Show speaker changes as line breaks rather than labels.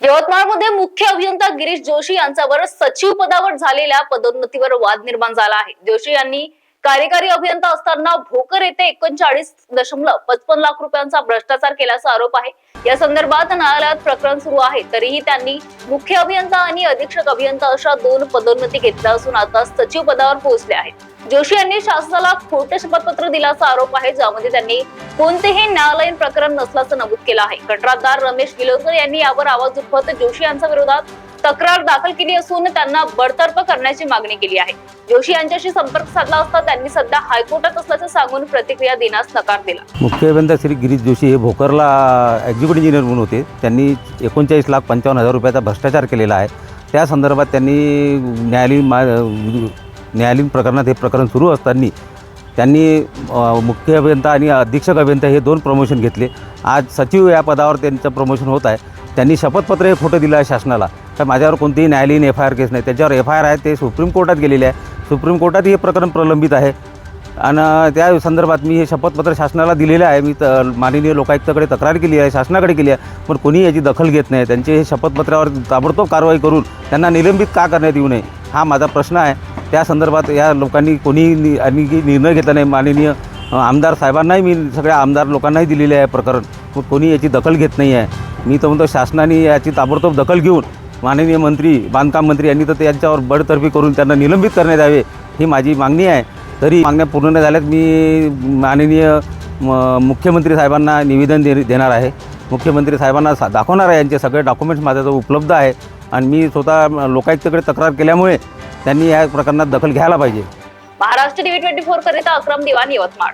यवतमाळमध्ये मुख्य अभियंता गिरीश जोशी यांच्यावर सचिव पदावर झालेल्या पदोन्नतीवर वाद निर्माण झाला आहे. जोशी यांनी कार्यकारी अभियंता असताना भोकर येथे एकोणचाळीस दशमलव पचपन्न लाख रुपयांचा भ्रष्टाचार केल्याचा आरोप आहे. या संदर्भात न्यायालयात प्रकरण सुरू आहे. तरीही त्यांनी मुख्य अभियंता आणि अधीक्षक अभियंता अशा दोन पदोन्नती घेतल्या असून आता सचिव पदावर पोहोचले आहेत. जोशी यांनी शासनाला खोटे शपथपत्र दिल्याचा आरोप आहे ज्यामध्ये त्यांनी कोणतेही न्यायालयीन प्रकरण नसल्याचं नमूद केलं आहे. कंत्राटदार रमेश गिलोकर यांनी यावर आवाज उठवत जोशी यांच्या विरोधात तक्रार दाखल केली असून त्यांना बडतर्फ करण्याची मागणी केली आहे. जोशी यांच्याशी संपर्क साधला असता त्यांनी सध्या हायकोर्टात असल्याचं सांगून प्रतिक्रिया देण्यास नकार दिला.
मुख्य अभियंता श्री गिरीश जोशी हे भोकरला एक्झिक्युटिव्ह इंजिनियर म्हणून होते. त्यांनी एकोणचाळीस लाख पंचावन्न हजार रुपयाचा भ्रष्टाचार केलेला आहे. त्या संदर्भात त्यांनी न्यायालयीन मा न्यायालयीन प्रकरणात हे प्रकरण सुरू असताना त्यांनी मुख्य अभियंता आणि अधीक्षक अभियंता हे दोन प्रमोशन घेतले. आज सचिव या पदावर त्यांचं प्रमोशन होत आहे. त्यांनी शपथपत्र हे खोटं दिलं आहे शासनाला. तर माझ्यावर कोणतीही न्यायालयीन एफ आय आर केस नाही. त्याच्यावर एफ आय आर आहे ते सुप्रीम कोर्टात गेलेले आहे. सुप्रीम कोर्टात हे प्रकरण प्रलंबित आहे. आणि त्या संदर्भात मी हे शपथपत्र शासनाला दिलेलं आहे. मी त माननीय लोकायुक्ताकडे तक्रार केली आहे शासनाकडे केली आहे. पण कोणी याची दखल घेत नाही. त्यांचे हे शपथपत्रावर ताबडतोब कारवाई करून त्यांना निलंबित का करण्यात येऊ नये हा माझा प्रश्न आहे. त्या संदर्भात या लोकांनी कोणी नि- आणि की निर्णय घेतला नाही माननीय आमदार साहेबांनाही मी सगळ्या आमदार लोकांनाही दिलेले आहे प्रकरण. कोणी याची दखल घेत नाही आहे. मी तर म्हणतो शासनाने याची ताबडतोब दखल घेऊन माननीय मंत्री बांधकाम मंत्री यांनी तर त्यांच्यावर बडतर्फी करून त्यांना निलंबित करण्यात यावे ही माझी मागणी आहे. तरी मागण्या पूर्ण नाही झाल्यात. मी माननीय मुख्यमंत्री साहेबांना निवेदन दे देणार आहे. मुख्यमंत्री साहेबांना सा दाखवणार आहे. यांचे सगळे डॉक्युमेंट्स माझ्याजवळ उपलब्ध आहे. आणि मी स्वतः लोकायुक्तकडे तक्रार केल्यामुळे त्यांनी या प्रकरणात दखल घ्यायला पाहिजे.
महाराष्ट्र टीव्ही ट्वेंटी फोर करिता अक्रम दिवाण यवतमाळ.